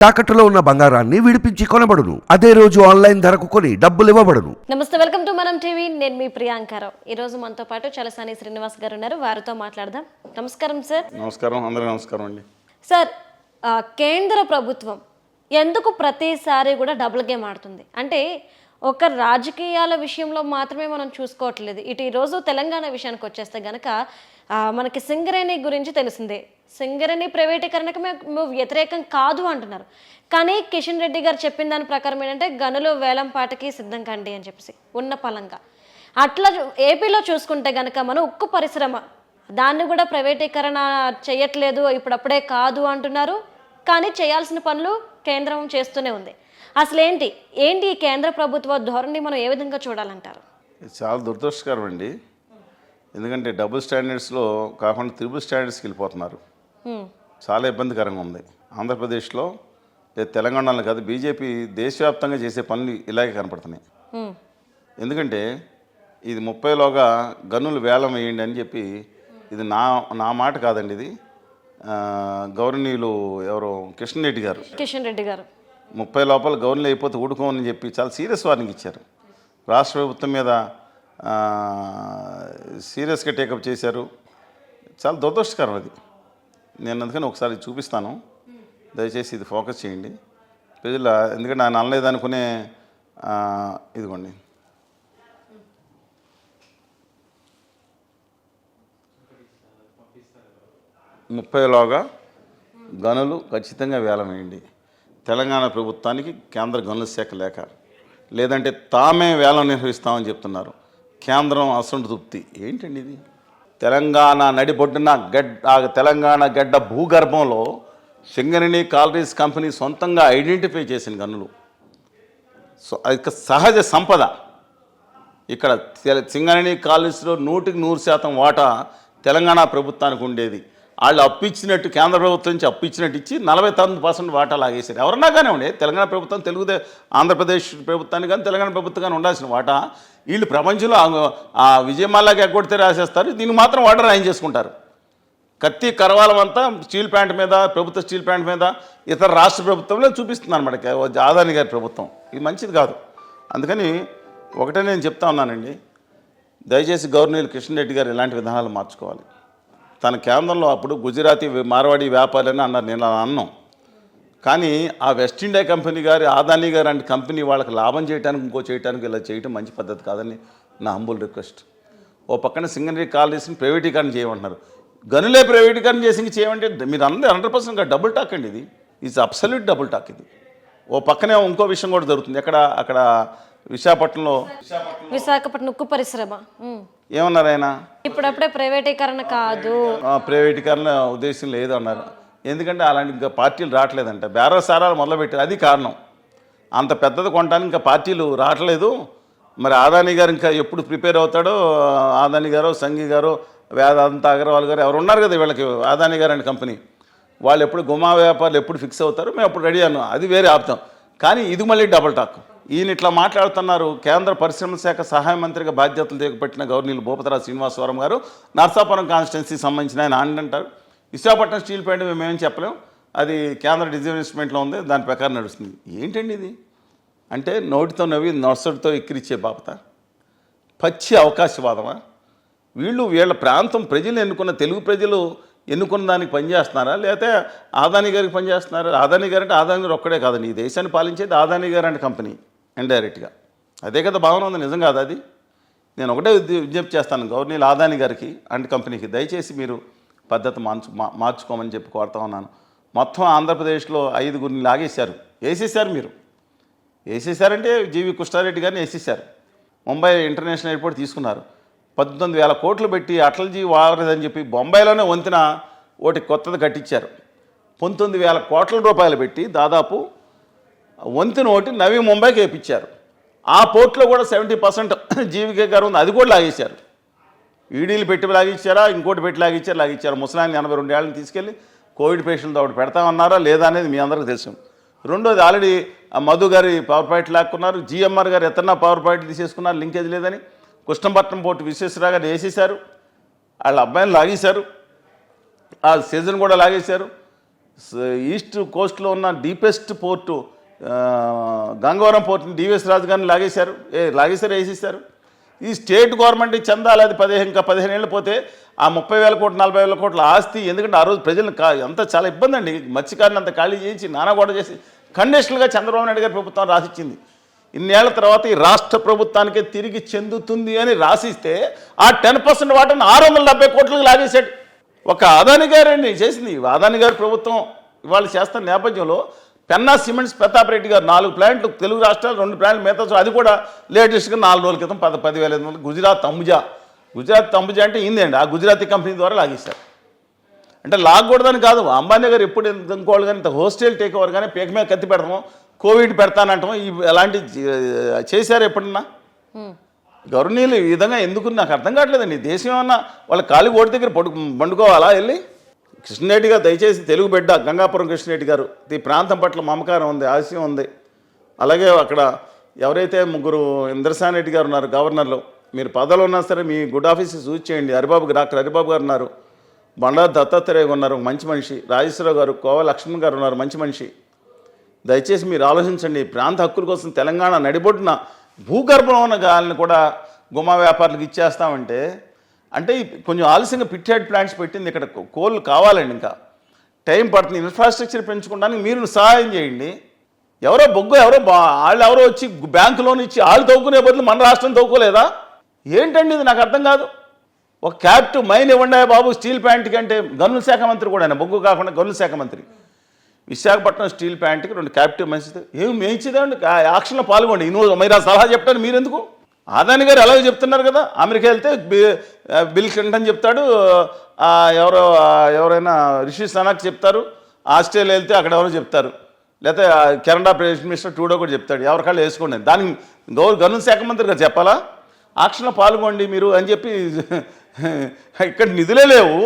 తాకట్టులో ఉన్న బంగారాన్ని విడిపించి కొనబడును. అదే రోజు ఆన్లైన్ ధరకు కొని డబ్బులు ఇవ్వబడును. నమస్తే వెల్కమ్ టు మనం టీవీ. నేను మీ ప్రియాంకారావు ఈ రోజు మనతో పాటు చలసాని శ్రీనివాస్ గారు ఉన్నారు. వారితో మాట్లాడదాం. నమస్కారం సార్. నమస్కారం. అందరికీ నమస్కారం అండి. సార్ ఆ, కేంద్ర ప్రభుత్వం ఎందుకు ప్రతిసారి కూడా డబుల్ గేమ్ ఆడుతుంది? అంటే ఒక రాజకీయాల విషయంలో మాత్రమే మనం చూసుకోవట్లేదు. ఇటు ఈరోజు తెలంగాణ విషయానికి వచ్చేస్తే గనక మనకి సింగరేణి గురించి తెలిసిందే. సింగరేణి ప్రైవేటీకరణకు మేము వ్యతిరేకం కాదు అంటున్నారు. కానీ కిషన్ రెడ్డి గారు చెప్పిన దాని ప్రకారం ఏంటంటే గనులు వేలం పాటకి సిద్ధం కండి అని చెప్పేసి ఉన్న పలంగా. అట్లా ఏపీలో చూసుకుంటే గనక మనం ఉక్కు పరిశ్రమ దాన్ని కూడా ప్రైవేటీకరణ చేయట్లేదు ఇప్పుడప్పుడే కాదు అంటున్నారు. కానీ చేయాల్సిన పనులు కేంద్రం చేస్తూనే ఉంది. అసలు ఏంటి ఏంటి ఈ కేంద్ర ప్రభుత్వ ధోరణి మనం ఏ విధంగా చూడాలంటారు? చాలా దురదృష్టకరం అండి. ఎందుకంటే డబుల్ స్టాండర్డ్స్లో కాకుండా త్రిబుల్ స్టాండర్డ్స్కి వెళ్ళిపోతున్నారు. చాలా ఇబ్బందికరంగా ఉంది. ఆంధ్రప్రదేశ్లో లేదా తెలంగాణలో కాదు బీజేపీ దేశవ్యాప్తంగా చేసే పనులు ఇలాగే కనపడుతున్నాయి. ఎందుకంటే ఇది ముప్పైలోగా గన్నులు వేలం వేయండి అని చెప్పి ఇది నా నా మాట కాదండి ఇది. గౌరవనీయులు ఎవరో కిషన్ రెడ్డి గారు. కిషన్ రెడ్డి గారు. ముప్పై లోపల గవర్నర్ అయిపోతే ఊడుకోమని చెప్పి చాలా సీరియస్ వార్నింగ్ ఇచ్చారు. రాష్ట్ర ప్రభుత్వం మీద సీరియస్గా టేకప్ చేశారు. చాలా దురదృష్టకరం అది. నేను అందుకని ఒకసారి చూపిస్తాను. దయచేసి ఇది ఫోకస్ చేయండి. ప్రజల ఎందుకంటే ఆయన అనలేదు అనుకునే ఇదిగోండి. ముప్పైలోగా గనులు ఖచ్చితంగా వేలం వేయండి. తెలంగాణ ప్రభుత్వానికి కేంద్ర గనుల శాఖ లేక లేదంటే తామే వేలం నిర్వహిస్తామని చెప్తున్నారు. కేంద్రం అసంతృప్తి ఏంటండి ఇది? తెలంగాణ నడిబొడ్డున గడ్డ తెలంగాణ గడ్డ భూగర్భంలో సింగరిణి కాలరీస్ కంపెనీ సొంతంగా ఐడెంటిఫై చేసిన గనులు. సో అది సహజ సంపద. ఇక్కడ తెల- సింగరేణి కాలేజీలో నూటికి నూరు శాతం వాటా తెలంగాణ ప్రభుత్వానికి ఉండేది. వాళ్ళు అప్పిచ్చినట్టు కేంద్ర ప్రభుత్వం నుంచి అప్పిచ్చినట్టు ఇచ్చి నలభై తొమ్మిది పర్సెంట్ వాటా లాగేశారు. ఎవరన్నా కానీ ఉండే తెలంగాణ ప్రభుత్వం తెలుగుదే ఆంధ్రప్రదేశ్ ప్రభుత్వాన్ని కానీ తెలంగాణ ప్రభుత్వం కానీ ఉండాల్సిన వాటా వీళ్ళు ప్రపంచంలో ఆ- ఆ ఎగ్గొడితే రాసేస్తారు దీన్ని మాత్రం వాటర్ రాయం చేసుకుంటారు. కత్తి కరవాలం అంతా స్టీల్ ప్లాంట్ మీద ప్రభుత్వ స్టీల్ ప్లాంట్ మీద ఇతర రాష్ట్ర ప్రభుత్వంలో చూపిస్తుంది అనమాట ఆదాని గారి ప్రభుత్వం. ఇది మంచిది కాదు. అందుకని ఒకటే నేను చెప్తా ఉన్నానండి. దయచేసి గవర్నర్ కిషన్ రెడ్డి గారు ఇలాంటి విధానాలు మార్చుకోవాలి. తన కేంద్రంలో అప్పుడు గుజరాతీ మార్వాడి వ్యాపారులని అన్నారు. నేను అలా అన్నాం. కానీ ఆ వెస్టిండియా కంపెనీ గారి ఆదాని గారు అంటే కంపెనీ వాళ్ళకి లాభం చేయడానికి ఇంకో చేయడానికి ఇలా చేయడం మంచి పద్ధతి కాదని నా హంబుల్ రిక్వెస్ట్ ఓ పక్కన సింగనరీ కాలనీస్ని ప్రైవేటీకరణ చేయమంటున్నారు. గనులే ప్రైవేటీకరణ చేసి ఇంక చేయమంటే మీరు అందరూ హండ్రెడ్ పర్సెంట్ డబుల్ టాక్ అండి ఇది. ఇట్స్ అబ్సల్యూట్ డబుల్ టాక్ ఇది. ఓ పక్కనే ఇంకో విషయం కూడా జరుగుతుంది. ఎక్కడ అక్కడ విశాఖపట్నంలో విశాఖపట్నం ఉక్కు పరిశ్రమ. ఏమన్నారు ఆయన? ఇప్పుడప్పుడే ప్రైవేటీకరణ కాదు. ప్రైవేటీకరణ ఉద్దేశం లేదు అన్నారు ఎందుకంటే అలాంటి ఇంకా పార్టీలు రావట్లేదంట. బేరసారాలు మొదలుపెట్టారు. అది కారణం. అంత పెద్దది కొనడానికి ఇంకా పార్టీలు రావట్లేదు. మరి ఆదాని గారు ఇంకా ఎప్పుడు ప్రిపేర్ అవుతాడో ఆదాని గారు సంఘి గారు వేదాంత అగర్వాల్ గారు ఎవరు ఉన్నారు కదా వీళ్ళకి ఆదాని గారు అనే కంపెనీ. వాళ్ళు ఎప్పుడు గుమా వ్యాపారులు ఎప్పుడు ఫిక్స్ అవుతారో మేము అప్పుడు రెడీ అన్నాం. అది వేరే ఆపుతాం. కానీ ఇది మళ్ళీ డబుల్ టాక్ ఈయన ఇట్లా మాట్లాడుతున్నారు. కేంద్ర పరిశ్రమల శాఖ సహాయ మంత్రిగా బాధ్యతలు చేపట్టిన గవర్నీలు భూపతరావు శ్రీనివాసవరం గారు నర్సాపురం కాన్స్టిట్యున్సీకి సంబంధించిన ఆయన అంటారు. విశాఖపట్నం స్టీల్ ప్లాంట్ మేమేం చెప్పలేం. అది కేంద్ర డిజిన్వెస్ట్మెంట్లో ఉంది. దాని ప్రకారం నడుస్తుంది. ఏంటండి ఇది? అంటే నోటితో నవ్వి నొసటితో ఎక్కిరిచ్చే బాపత. పచ్చి అవకాశవాదమా? వీళ్ళు వీళ్ళ ప్రాంతం ప్రజలు ఎన్నుకున్న తెలుగు ప్రజలు ఎన్నుకున్న దానికి పనిచేస్తున్నారా లేకపోతే ఆదాని గారికి పనిచేస్తున్నారా ఆదాని గారు అంటే ఆదాని గారు ఒక్కడే కాదండి ఈ దేశాన్ని పాలించేది ఆదాని గారు అంటే కంపెనీ ఇండైరెక్ట్గా. అదే కదా భావన ఉంది. నిజం కాదు అది? నేను ఒకటే విజ్ఞప్తి చేస్తాను. గవర్నీలు ఆదాని గారికి అండ్ కంపెనీకి దయచేసి మీరు పద్ధతి మార్చు మా- మార్చుకోమని చెప్పి కోరుతా ఉన్నాను. మొత్తం ఆంధ్రప్రదేశ్లో ఐదుగురిని లాగేశారు. వేసేసారు మీరు. వేసేసారంటే జీవి కృష్ణారెడ్డి గారిని వేసేసారు ముంబై ఇంటర్నేషనల్ ఎయిర్పోర్ట్ తీసుకున్నారు. పద్దెనిమిది వేల కోట్లు పెట్టి అటల్జీ వారదని చెప్పి బొంబాయిలోనే వంతెన ఒకటి కొత్తది కట్టించారు. పంతొమ్మిది వేల కోట్ల రూపాయలు పెట్టి దాదాపు వంతెన ఒకటి నవీ ముంబైకి వేయించారు ఆ పోర్ట్లో కూడా సెవెంటీ పర్సెంట్ జీవికే గారు ఉంది. అది కూడా లాగేశారు. ఈడీలు పెట్టి లాగిచ్చారా ఇంకోటి పెట్టి లాగిచ్చారు లాగిచ్చారు. ముసలాన్ని ఎనభై రెండు ఏళ్ళని తీసుకెళ్ళి కోవిడ్ పేషెంట్తో ఒకటి పెడతామన్నారా లేదా అనేది మీ అందరికీ తెలుసు. రెండోది ఆల్రెడీ మధు గారి పవర్ పాయింట్ లాక్కున్నారు. జిఎంఆర్ గారు ఎత్తనా పవర్ పాయింట్ తీసేసుకున్నారు. లింకేజ్ లేదని. కృష్ణపట్నం పోర్టు విశ్వేశ్వరరావు గారు వేసేశారు. వాళ్ళ అబ్బాయిని లాగేశారు. ఆ సీజన్ కూడా లాగేశారు. ఈస్ట్ కోస్ట్లో ఉన్న డీపెస్ట్ పోర్టు గంగవరం పోర్టుని డివిఎస్ రాజు గారిని లాగేశారు. ఏ లాగేశారు వేసేసారు ఈ స్టేట్ గవర్నమెంట్ చందాలు అది పదిహేను ఇంకా పదిహేను ఏళ్ళు పోతే ఆ ముప్పై వేల కోట్లు నలభై వేల కోట్ల ఆస్తి ఎందుకంటే ఆ రోజు ప్రజలను కా అంత చాలా ఇబ్బంది అండి. మత్స్యకారుని అంత ఖాళీ చేయించి నానా కూడా చేసి కండిషనల్గా చంద్రబాబు నాయుడు గారి ప్రభుత్వం రాసిచ్చింది. ఇన్నేళ్ళ తర్వాత ఈ రాష్ట్ర ప్రభుత్వానికే తిరిగి చెందుతుంది అని రాసిస్తే ఆ టెన్ పర్సెంట్ వాటిని ఆరు వందల డెబ్బై కోట్లకు లాగేశాడు. ఒక అదాని గారండి చేసింది? అదాని గారి ప్రభుత్వం ఇవాళ చేస్తున్న నేపథ్యంలో పెన్నా సిమెంట్స్ ప్రతాప్ రెడ్డి గారు నాలుగు ప్లాంట్లు తెలుగు రాష్ట్రాలు రెండు ప్లాంట్లు మిగతా అది కూడా లేటెస్ట్గా నాలుగు రోజుల క్రితం పది పదివేల ఐదు వందలు. గుజరాత్ అంబుజా. గుజరాత్ అంబుజా అంటే ఇందండి ఆ గుజరాతీ కంపెనీ ద్వారా లాగేశారు. అంటే లాగకూడదని కాదు అంబానీ గారు ఎప్పుడు ఇంకోళ్ళు కానీ ఇంత హోస్టల్ టేక్ ఓవర్ కానీ పీక మీద కత్తి పెడతాము కోవిడ్ పెడతానంటాం. ఈ ఎలాంటి చే- చేశారు ఎప్పుడన్నా? గవర్నీలు ఈ విధంగా ఎందుకు? నాకు అర్థం కావట్లేదండి దేశం ఏమన్నా వాళ్ళ కాలి ఓడి దగ్గర పడు పండుకోవాలా వెళ్ళి? కృష్ణరెడ్డి గారు దయచేసి తెలుగు బిడ్డ గంగాపురం కృష్ణరెడ్డి గారు ఈ ప్రాంతం పట్ల మమకారం ఉంది ఆశయం ఉంది. అలాగే అక్కడ ఎవరైతే ముగ్గురు ఇంద్రసాని రెడ్డి గారు ఉన్నారు గవర్నర్లు మీరు పదవులు ఉన్నా సరే మీ గుడ్ ఆఫీస్ చూస్ చేయండి. హరిబాబు డాక్టర్ హరిబాబు గారు ఉన్నారు. బండా దత్తాత్రేయ ఉన్నారు మంచి మనిషి. రాజేశ్వరరావు గారు కోవ లక్ష్మణ్ గారు ఉన్నారు మంచి మనిషి. దయచేసి మీరు ఆలోచించండి. ప్రాంత హక్కుల కోసం తెలంగాణ నడిబొడ్డున భూగర్భంలో ఉన్న గాలిని కూడా గుమా వ్యాపారులకు ఇచ్చేస్తామంటే అంటే కొంచెం ఆలస్యంగా పిట్టేడ్ ప్లాంట్స్ పెట్టింది ఇక్కడ కోళ్ళు కావాలండి ఇంకా. టైం పడుతుంది. ఇన్ఫ్రాస్ట్రక్చర్ పెంచుకోవడానికి మీరు సహాయం చేయండి. ఎవరో బొగ్గు ఎవరో వాళ్ళు ఎవరో వచ్చి బ్యాంకు లోన్ ఇచ్చి వాళ్ళు తవ్వుకునే బదులు మన రాష్ట్రం తవ్వుకోలేదా? ఏంటండి ఇది? నాకు అర్థం కాదు. ఒక క్యాప్టివ్ మైన్ ఇవ్వండి బాబు స్టీల్ ప్లాంట్ కంటే గనుల శాఖ మంత్రి కూడా ఆయన బొగ్గు కాకుండా గనుల శాఖ మంత్రి. విశాఖపట్నం స్టీల్ ప్లాంట్కి రెండు క్యాపిటల్ మంచిది ఏమి మేయించదండి యాక్షన్లో పాల్గొండి. నువ్వు మీరు ఆ సలహా చెప్తాను మీరెందుకు? ఆదాని గారు ఎలాగో చెప్తున్నారు కదా అమెరికా వెళ్తే బిల్ క్లింటన్ చెప్తాడు ఎవరో ఎవరైనా రిషి సనాక్ చెప్తారు ఆస్ట్రేలియా వెళ్తే అక్కడ ఎవరో చెప్తారు. లేకపోతే కెనడా ప్రైమ్ మినిస్టర్ టూడో కూడా చెప్తాడు. ఎవరికాళ్ళు వేసుకోండి. దానికి గౌరవ గనుల శాఖ మంత్రి గారు చెప్పాలా? ఆక్షన్లో పాల్గొండి మీరు అని చెప్పి ఇక్కడ నిధులే లేవు.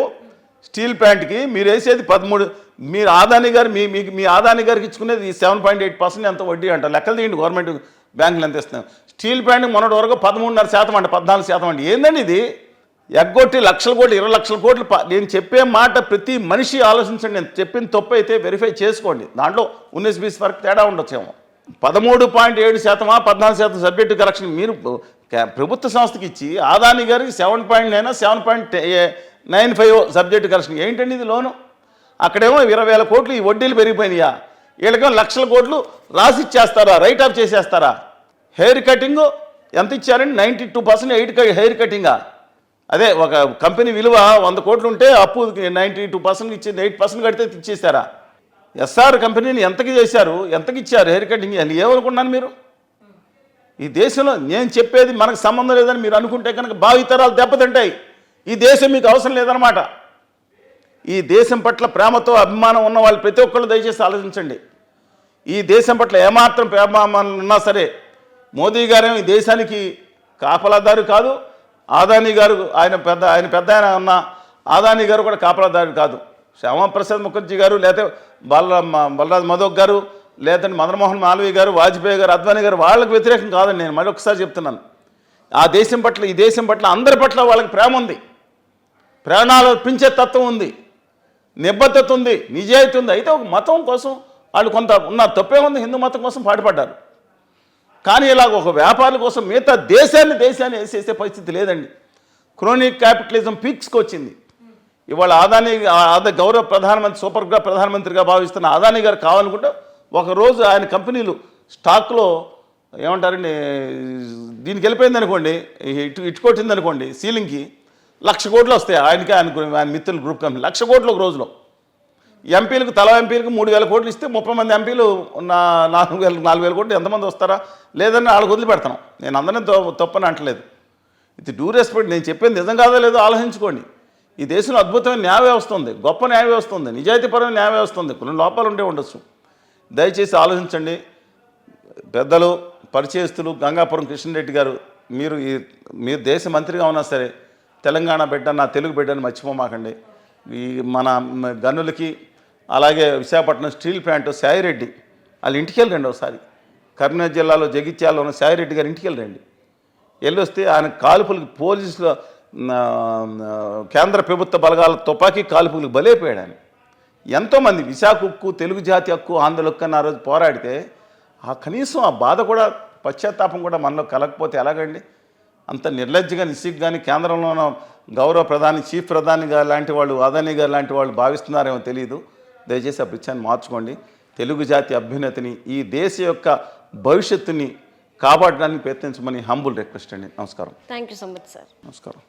స్టీల్ ప్లాంట్కి మీరు వేసేది పదమూడు మీరు ఆదాని గారు మీ మీకు మీ ఆదాని గారికి ఇచ్చుకునేది సెవెన్ పాయింట్ ఎయిట్ పర్సెంట్ ఎంత వడ్డీ అంట. లెక్కలు తీయండి గవర్నమెంట్ బ్యాంకులు ఎంత ఇస్తున్నాం స్టీల్ ప్లాంట్ మొన్నటి వరకు పదమూడున్నర శాతం అంట పద్నాలుగు శాతం అండి ఏందండి ఇది? ఎగ్గొట్టి లక్షల కోట్లు ఇరవై లక్షల కోట్లు ప- నేను చెప్పే మాట ప్రతి మనిషి ఆలోచించండి. నేను చెప్పిన తప్పు అయితే వెరిఫై చేసుకోండి. దాంట్లో ఉన్నీస్ బీస్ వరకు తేడా ఉండొచ్చేమో. పదమూడు పాయింట్ ఏడు శాతమా పద్నాలుగు శాతం సబ్జెక్టు కరెక్షన్. మీరు ప్రభుత్వ సంస్థకి ఇచ్చి ఆదాని గారికి seven point nine seven point nine five subject correction. ఏంటండి ఇది లోను? అక్కడేమో ఇరవై వేల కోట్లు ఈ వడ్డీలు పెరిగిపోయినాయా? వీళ్ళకేమో లక్షల కోట్లు రాసి ఇచ్చేస్తారా? రైట్ ఆఫ్ చేసేస్తారా? హెయిర్ కటింగ్ ఎంత ఇచ్చారండి? Ninety two percent eight hair కటింగా అదే ఒక కంపెనీ విలువ వంద కోట్లు ఉంటే అప్పు నైంటీ టూ పర్సెంట్ ఇచ్చి ఎయిట్ పర్సెంట్ కడితే ఇచ్చేసారా ఎస్ఆర్ కంపెనీని ఎంతకి చేశారు? ఎంతకి ఇచ్చారు హెయిర్ కటింగ్ అని ఏమనుకున్నాను మీరు? ఈ దేశంలో నేను చెప్పేది మనకు సంబంధం లేదని మీరు అనుకుంటే కనుక భావితరాలు దెబ్బతింటాయి. ఈ దేశం మీకు అవసరం లేదనమాట ఈ దేశం పట్ల ప్రేమతో అభిమానం ఉన్న వాళ్ళు ప్రతి ఒక్కళ్ళు దయచేసి ఆలోచించండి. ఈ దేశం పట్ల ఏమాత్రం ప్రేమాభిమానులు ఉన్నా సరే మోదీ గారేమో ఈ దేశానికి కాపలాదారు కాదు ఆదాని గారు ఆయన పెద్ద ఆయన పెద్ద ఆయన ఉన్న ఆదాని గారు కూడా కాపలాదారు కాదు. శ్యామప్రసాద్ ముఖర్జీ గారు లేకపోతే బల బలరాజ్ మధోక్ గారు లేదంటే మదన్మోహన్ మాలవీ గారు వాజ్పేయి గారు అద్వానీ గారు వాళ్ళకి వ్యతిరేకం కాదండి నేను మరొకసారి చెప్తున్నాను. ఆ దేశం పట్ల ఈ దేశం పట్ల అందరి పట్ల వాళ్ళకి ప్రేమ ఉంది. ప్రాణాలు అర్పించే తత్వం ఉంది. నిబద్ధత ఉంది నిజాయితీ ఉంది అయితే ఒక మతం కోసం వాళ్ళు కొంత ఉన్న తప్పే ఉంది హిందూ మతం కోసం పాటుపడ్డారు. కానీ ఇలాగ ఒక వ్యాపారుల కోసం మిగతా దేశాన్ని దేశాన్ని వేసేసే పరిస్థితి లేదండి. క్రోనిక్ క్యాపిటలిజం పీక్స్కి వచ్చింది. ఇవాళ ఆదాని ఆదా గౌరవ ప్రధానమంత్రి సూపర్గా ప్రధానమంత్రిగా భావిస్తున్న ఆదాని గారు కావాలనుకుంటే ఒకరోజు ఆయన కంపెనీలు స్టాక్లో ఏమంటారండి దీనికి వెళ్ళిపోయింది అనుకోండి ఇటు ఇటుకొట్టింది అనుకోండి సీలింగ్కి లక్ష కోట్లు వస్తాయి. ఆయనకి ఆయన ఆయన మిత్రులు గ్రూప్ కంపెనీ లక్ష కోట్లు ఒక రోజులో. ఎంపీలకు తల ఎంపీలకు మూడు వేల కోట్లు ఇస్తే ముప్పై మంది ఎంపీలు నా నాలుగు వేల నాలుగు వేల కోట్లు ఎంతమంది వస్తారా? లేదని వాళ్ళకి వదిలిపెడతాను. నేను అందరినీ తప్పని అంటలేదు. ఇది డ్యూ రెస్పెక్ట్ నేను చెప్పేది నిజం కాదో లేదో ఆలోచించుకోండి. ఈ దేశంలో అద్భుతమైన న్యాయ వ్యవస్థ ఉంది. గొప్ప న్యాయ వ్యవస్థ ఉంది. నిజాయితీపరమైన న్యాయ వ్యవస్థ ఉంది. కొన్ని లోపాలు ఉండే ఉండొచ్చు. దయచేసి ఆలోచించండి. పెద్దలు పరిచయస్తులు గంగాపురం కృష్ణరెడ్డి గారు మీరు ఈ మీరు దేశ మంత్రిగా ఉన్నా సరే తెలంగాణ బిడ్డ నా తెలుగు బిడ్డని మర్చిపోమాకండి. ఈ మన గనులకి అలాగే విశాఖపట్నం స్టీల్ ప్లాంట్ సాయిరెడ్డి వాళ్ళ ఇంటికి వెళ్ళండి ఒకసారి. కరీంనగర్ జిల్లాలో జగిత్యాలలో ఉన్న సాయిరెడ్డి గారి ఇంటికి వెళ్ళండి వెళ్ళొస్తే ఆయన కాల్పులకు పోలీసుల కేంద్ర ప్రభుత్వ బలగాల తుపాకీ కాల్పులకు బలైపోయాడు ఆయన. ఎంతోమంది విశాఖ హక్కు తెలుగు జాతి హక్కు ఆంధ్ర హక్కు అని ఆ రోజు పోరాడితే ఆ కనీసం ఆ బాధ కూడా పశ్చాత్తాపం కూడా మనలో కలగకపోతే ఎలాగండి? అంత నిర్లజ్జగా నిస్సిగ్గాని కేంద్రంలో ఉన్న గౌరవ ప్రధాని చీఫ్ ప్రధాని గారు లాంటి వాళ్ళు అదానీ గారు లాంటి వాళ్ళు భావిస్తున్నారేమో తెలియదు దయచేసి ఆ పిచ్చాన్ని మార్చుకోండి. తెలుగు జాతి అభ్యున్నతిని ఈ దేశ యొక్క భవిష్యత్తుని కాపాడడానికి ప్రయత్నించమని హంబుల్ రిక్వెస్ట్ అండి. నమస్కారం. Thank you so much sir నమస్కారం.